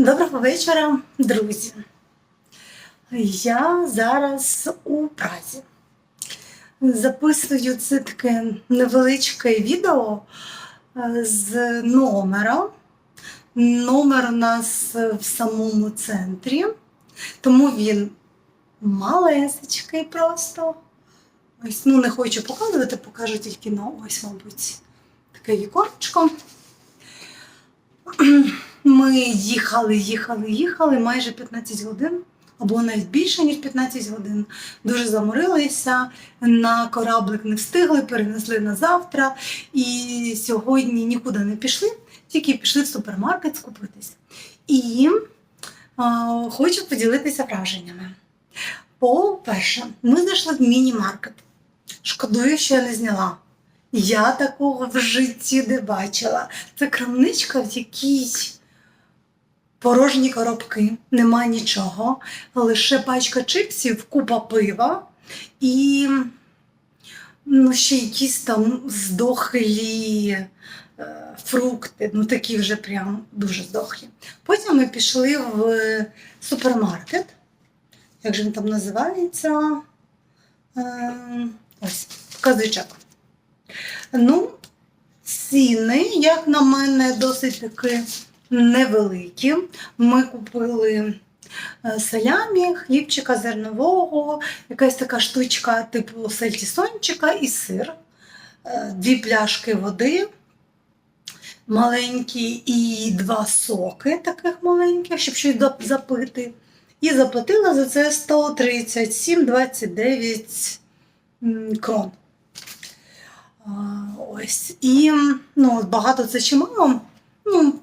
Доброго вечора, друзі. Я зараз у Празі. Записую це таке невеличке відео е, з номера. Номер у нас в самому центрі, тому він малесечкий просто. Ось, ну, не хочу показувати, покажу тільки на ось, мабуть, таке віконечко. Ми їхали, їхали, їхали майже 15 годин, або навіть більше, ніж 15 годин. Дуже заморилися, на кораблик не встигли, перенесли на завтра. І сьогодні нікуди не пішли, тільки пішли в супермаркет скупитися. І а, хочу поділитися враженнями. По-перше, ми зайшли в міні-маркет. Шкодую, що я не зняла. Я такого в житті не бачила. Це крамничка, в якій порожні коробки, нема нічого, лише пачка чипсів, купа пива і ну, ще якісь там здохлі е, фрукти, ну такі вже прям дуже здохлі. Потім ми пішли в супермаркет. Як же він там називається? Е, ось, показуй Ну, ціни, як на мене, досить таки невеликі. Ми купили е, салямі, хлібчика зернового, якась така штучка типу сальтісончика і сир, Е, дві пляшки води маленькі і два соки таких маленьких, щоб щось запити. І заплатила за це 137,29 крон. Ось. І ну, багато це чимало. Ну,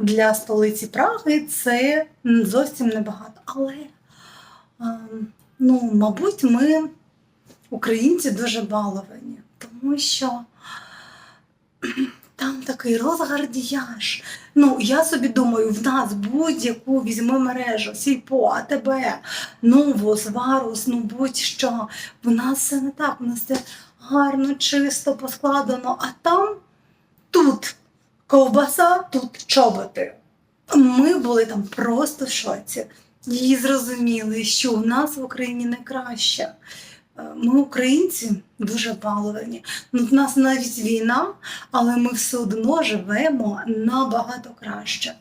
для столиці Праги це зовсім небагато. Але, ну, мабуть, ми, українці, дуже баловані, тому що там такий розгардіяж. Ну, я собі думаю, в нас будь-яку візьми мережу, сільпо, АТБ, новус, варус, ну будь-що. В нас все не так, у нас це гарно, чисто поскладено, а там тут ковбаса, тут чоботи. Ми були там просто в шоці. І зрозуміли, що у нас в Україні не краще. Е, Ми, українці, дуже баловані. Ну, в нас навіть війна, але ми все одно живемо набагато краще.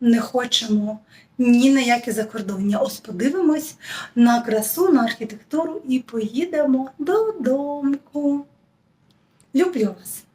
Не хочемо ні на які закордоння. Ось подивимось на красу, на архітектуру і поїдемо додому. Люблю вас!